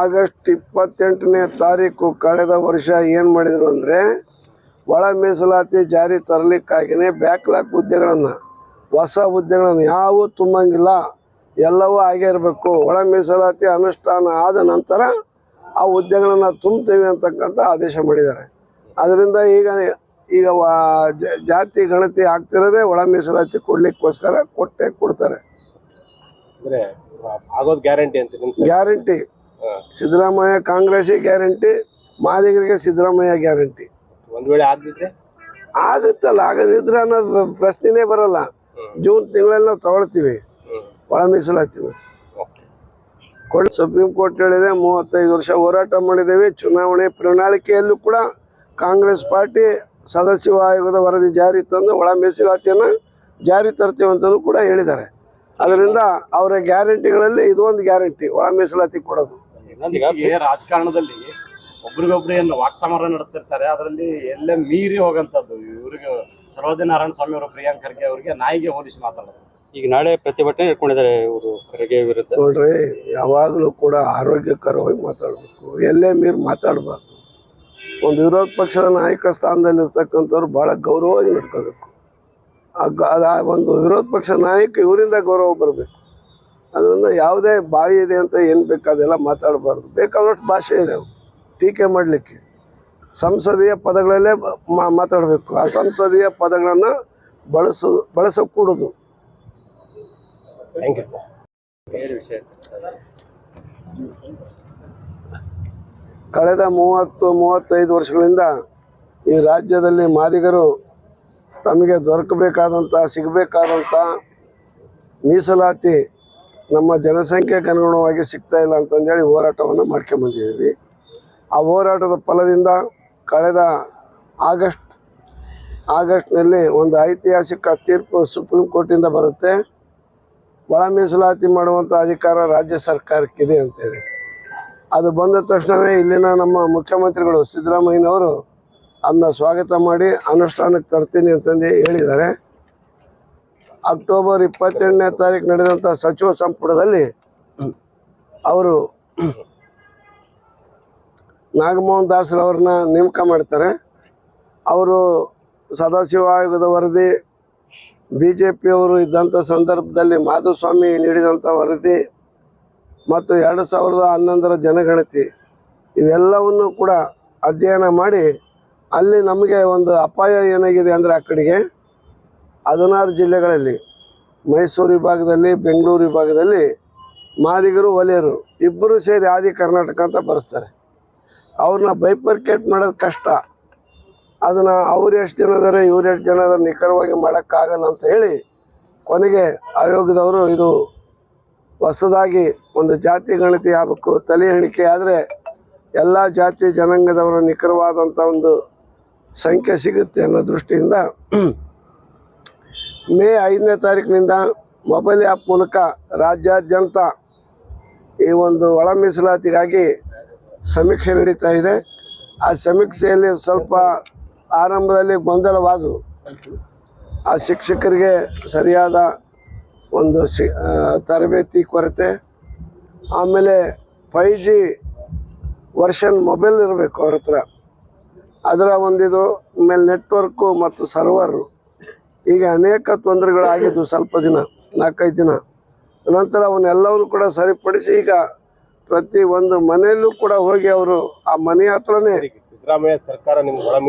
August ಇಪ್ಪತ್ತೆಂಟನೇ ತಾರೀಕು ಕಳೆದ ವರ್ಷ ಏನು ಮಾಡಿದರು ಅಂದರೆ ಒಳ ಮೀಸಲಾತಿ ಜಾರಿ ತರಲಿಕ್ಕಾಗಿಯೇ ಬ್ಯಾಕ್ಲಾಕ್ ಹುದ್ದೆಗಳನ್ನು ಹೊಸ ಹುದ್ದೆಗಳನ್ನು ಯಾವೂ ತುಂಬಂಗಿಲ್ಲ ಎಲ್ಲವೂ ಆಗೇ ಇರಬೇಕು. ಒಳ ಮೀಸಲಾತಿ ಅನುಷ್ಠಾನ ಆದ ನಂತರ ಆ ಹುದ್ದೆಗಳನ್ನು ತುಂಬ್ತೀವಿ ಅಂತಕ್ಕಂಥ ಆದೇಶ ಮಾಡಿದ್ದಾರೆ. ಅದರಿಂದ ಈಗ ಈಗ ಜಾತಿ ಗಣತಿ ಆಗ್ತಿರೋದೇ ಒಳ ಮೀಸಲಾತಿ ಕೊಡಲಿಕ್ಕೋಸ್ಕರ ಕೊಟ್ಟೆ ಕೊಡ್ತಾರೆ. ಅಂದ್ರೆ ಆಗೋದು ಗ್ಯಾರಂಟಿ ಅಂತ ಗ್ಯಾರಂಟಿ. ಸಿದ್ದರಾಮಯ್ಯ ಕಾಂಗ್ರೆಸ್ ಗ್ಯಾರಂಟಿ ಮಾದಿಗರಿಗೆ ಸಿದ್ದರಾಮಯ್ಯ ಗ್ಯಾರಂಟಿ. ಒಂದ್ ವೇಳೆ ಆಗದಿದ್ರೆ? ಆಗುತ್ತಲ್ಲ ಆಗದಿದ್ರೆ ಅನ್ನೋದು ಪ್ರಶ್ನೆನೇ ಬರಲ್ಲ. ಜೂನ್ ತಿಂಗಳಲ್ಲಿ ನಾವು ತಗೊಳ್ತೀವಿ. ಒಳ ಮೀಸಲಾಗ್ತೀವಿ ಸುಪ್ರೀಂ ಕೋರ್ಟ್ ಹೇಳಿದೆ ಮೂವತ್ತೈದು ವರ್ಷ ಹೋರಾಟ ಮಾಡಿದ್ದೇವೆ. ಚುನಾವಣೆ ಪ್ರಣಾಳಿಕೆಯಲ್ಲೂ ಕೂಡ ಕಾಂಗ್ರೆಸ್ ಪಾರ್ಟಿ ಸದಸ್ಯ ಆಯೋಗದ ವರದಿ ಜಾರಿ ತಂದು ಒಳ ಮೀಸಲಾತಿಯನ್ನು ಜಾರಿ ತರ್ತೀವಿ ಅಂತಲೂ ಕೂಡ ಹೇಳಿದ್ದಾರೆ. ಅದರಿಂದ ಅವರ ಗ್ಯಾರಂಟಿಗಳಲ್ಲಿ ಇದೊಂದು ಗ್ಯಾರಂಟಿ ಒಳ ಮೀಸಲಾತಿ ಕೊಡೋದು. ರಾಜಕಾರಣದಲ್ಲಿ ಒಬ್ರಿಗೊಬ್ರು ಏನು ವಾಕ್ಸಮರ ನಡೆಸ್ತಿರ್ತಾರೆ ಅದರಲ್ಲಿ ಎಲ್ಲೇ ಮೀರಿ ಹೋಗಂತದ್ದು ಇವ್ರಿಗೆ ಸರೋಜ ನಾರಾಯಣ ಸ್ವಾಮಿ ಅವರು ಪ್ರಿಯಾಂಕ್ ಖರ್ಗೆ ಅವರಿಗೆ ನಾಯಿಗೆ ಹೋಲಿಸಿ ಮಾತಾಡೋದು. ಈಗ ನಾಳೆ ಪ್ರತಿಭಟನೆ ಇಟ್ಕೊಂಡಿದ್ದಾರೆ ಇವರು ಖರ್ಗೆ ವಿರುದ್ಧ. ನೋಡ್ರಿ ಯಾವಾಗಲೂ ಕೂಡ ಆರೋಗ್ಯಕರವಾಗಿ ಮಾತಾಡಬೇಕು. ಎಲ್ಲೇ ಮೀರಿ ಮಾತಾಡಬಾರ್ದು. ಒಂದು ವಿರೋಧ ಪಕ್ಷದ ನಾಯಕ ಸ್ಥಾನದಲ್ಲಿ ಇರ್ತಕ್ಕಂಥವ್ರು ಭಾಳ ಗೌರವವಾಗಿ ನಡ್ಕೋಬೇಕು. ಆ ಗ- ಅದ್ ಆ ಒಂದು ವಿರೋಧ ಪಕ್ಷದ ನಾಯಕ ಇವರಿಂದ ಗೌರವ ಬರಬೇಕು. ಅದರಿಂದ ಯಾವುದೇ ಬಾಯಿ ಇದೆ ಅಂತ ಏನು ಬೇಕು ಅದೆಲ್ಲ ಮಾತಾಡಬಾರ್ದು. ಬೇಕಾದಷ್ಟು ಭಾಷೆ ಇದೆ ಟೀಕೆ ಮಾಡಲಿಕ್ಕೆ. ಸಂಸದೀಯ ಪದಗಳಲ್ಲೇ ಮಾತಾಡಬೇಕು. ಆ ಸಂಸದೀಯ ಪದಗಳನ್ನು ಬಳಸೋದು ಬಳಸಕೂಡದು. ಥ್ಯಾಂಕ್ ಯು ಕಳೆದ ಮೂವತ್ತು ಮೂವತ್ತೈದು ವರ್ಷಗಳಿಂದ ಈ ರಾಜ್ಯದಲ್ಲಿ ಮಾದಿಗರು ತಮಗೆ ದೊರಕಬೇಕಾದಂಥ ಸಿಗಬೇಕಾದಂಥ ಮೀಸಲಾತಿ ನಮ್ಮ ಜನಸಂಖ್ಯೆಗೆ ಅನುಗುಣವಾಗಿ ಸಿಗ್ತಾ ಇಲ್ಲ ಅಂತಂದೇಳಿ ಹೋರಾಟವನ್ನು ಮಾಡ್ಕೊಂಬಂದಿದ್ದೀವಿ ಆ ಹೋರಾಟದ ಫಲದಿಂದ ಕಳೆದ ಆಗಸ್ಟ್, ಆಗಸ್ಟ್ನಲ್ಲಿ ಒಂದು ಐತಿಹಾಸಿಕ ತೀರ್ಪು ಸುಪ್ರೀಂ ಕೋರ್ಟಿಂದ ಬರುತ್ತೆ. ಒಳ ಮೀಸಲಾತಿ ಮಾಡುವಂಥ ಅಧಿಕಾರ ರಾಜ್ಯ ಸರ್ಕಾರಕ್ಕಿದೆ ಅಂತೇಳಿ. ಅದು ಬಂದ ತಕ್ಷಣವೇ ಇಲ್ಲಿನ ನಮ್ಮ ಮುಖ್ಯಮಂತ್ರಿಗಳು ಸಿದ್ದರಾಮಯ್ಯನವರು ಅದನ್ನ ಸ್ವಾಗತ ಮಾಡಿ ಅನುಷ್ಠಾನಕ್ಕೆ ತರ್ತೀನಿ ಅಂತಂದು ಹೇಳಿದ್ದಾರೆ. ಅಕ್ಟೋಬರ್ ಇಪ್ಪತ್ತೆಂಟನೇ ತಾರೀಕು ನಡೆದಂಥ ಸಚಿವ ಸಂಪುಟದಲ್ಲಿ ಅವರು ನಾಗಮೋಹನ್ ದಾಸ್ರವ್ರನ್ನ ನೇಮಕ ಮಾಡ್ತಾರೆ. ಅವರು ಸದಾಶಿವ ಆಯೋಗದ ವರದಿ ಬಿ ಜೆ ಪಿಯವರು ಇದ್ದಂಥ ಸಂದರ್ಭದಲ್ಲಿ ಮಾಧುಸ್ವಾಮಿ ನೀಡಿದಂಥ ವರದಿ ಮತ್ತು ಎರಡು ಸಾವಿರದ ಹನ್ನೊಂದರ ಜನಗಣತಿ ಇವೆಲ್ಲವನ್ನು ಕೂಡ ಅಧ್ಯಯನ ಮಾಡಿ ಅಲ್ಲಿ ನಮಗೆ ಒಂದು ಅಪಾಯ ಏನಾಗಿದೆ ಅಂದರೆ ಆ ಕಡೆಗೆ ಹದಿನಾರು ಜಿಲ್ಲೆಗಳಲ್ಲಿ ಮೈಸೂರು ವಿಭಾಗದಲ್ಲಿ, ಬೆಂಗಳೂರು ವಿಭಾಗದಲ್ಲಿ ಮಾದಿಗರು, ಒಲೆಯರು ಇಬ್ಬರು ಸೇರಿ ಆದಿ ಕರ್ನಾಟಕ ಅಂತ ಬರೆಸ್ತಾರೆ. ಅವ್ರನ್ನ ಬೈಪರ್ಕೇಟ್ ಮಾಡೋದು ಕಷ್ಟ. ಅದನ್ನು ಅವ್ರು ಎಷ್ಟು ಜನ ಇದ್ದಾರೆ ಇವ್ರು ಎಷ್ಟು ಜನ ಇದ್ದಾರೆ ನಿಖರವಾಗಿ ಮಾಡೋಕ್ಕಾಗಲ್ಲ ಅಂತ ಹೇಳಿ ಕೊನೆಗೆ ಆಯೋಗದವರು ಇದು ಹೊಸದಾಗಿ ಒಂದು ಜಾತಿ ಗಣತಿ ಆಗಬೇಕು ತಲೆ ಎಣಿಕೆ ಆದರೆ ಎಲ್ಲ ಜಾತಿ ಜನಾಂಗದವರ ನಿಖರವಾದಂಥ ಒಂದು ಸಂಖ್ಯೆ ಸಿಗುತ್ತೆ ಅನ್ನೋ ದೃಷ್ಟಿಯಿಂದ ಮೇ ಐದನೇ ತಾರೀಕಿನಿಂದ ಮೊಬೈಲ್ ಆ್ಯಪ್ ಮೂಲಕ ರಾಜ್ಯಾದ್ಯಂತ ಈ ಒಂದು ಒಳ ಮೀಸಲಾತಿಗಾಗಿ ಸಮೀಕ್ಷೆ ನಡೀತಾ ಇದೆ. ಆ ಸಮೀಕ್ಷೆಯಲ್ಲಿ ಸ್ವಲ್ಪ ಆರಂಭದಲ್ಲಿ ಗೊಂದಲವಾದವು ಆ ಶಿಕ್ಷಕರಿಗೆ ಸರಿಯಾದ ಒಂದು ಶಿ ತರಬೇತಿ ಕೊರತೆ. ಆಮೇಲೆ ಫೈ ಜಿ ವರ್ಷನ್ ಮೊಬೈಲ್ ಇರಬೇಕು ಅವ್ರ ಹತ್ರ. ಅದರ ಒಂದಿದು ಆಮೇಲೆ ನೆಟ್ವರ್ಕು ಮತ್ತು ಸರ್ವರು ಈಗ ಅನೇಕ ತೊಂದರೆಗಳಾಗಿದ್ವು ಸ್ವಲ್ಪ ದಿನ, ನಾಲ್ಕೈದು ದಿನ. ನಂತರ ಅವನ್ನೆಲ್ಲವನ್ನು ಕೂಡ ಸರಿಪಡಿಸಿ ಈಗ ಪ್ರತಿ ಒಂದು ಮನೆಯಲ್ಲೂ ಕೂಡ ಹೋಗಿ ಅವರು ಆ ಮನೆ ಹತ್ರನೇ ಸಿದ್ದರಾಮಯ್ಯ ಸರ್ಕಾರ ನಿಮ್ಗೆ